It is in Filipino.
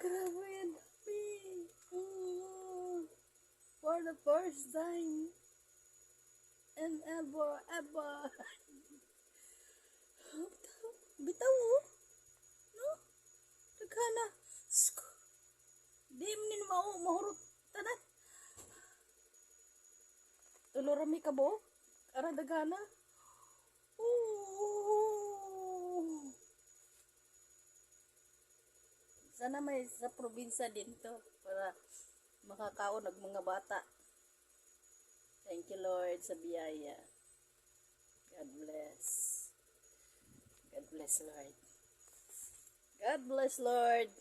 grabe yan. dami. For the first time. And ever, ever. Bitaw oh. No? Tagkana. Sk. Di mo nino mahurot tanan. Tulorami ka bo? Ara dagana. Sana may sa probinsya din to para makakaon ng mga bata. Thank you Lord sa biyaya. God bless. God bless Lord. God bless Lord.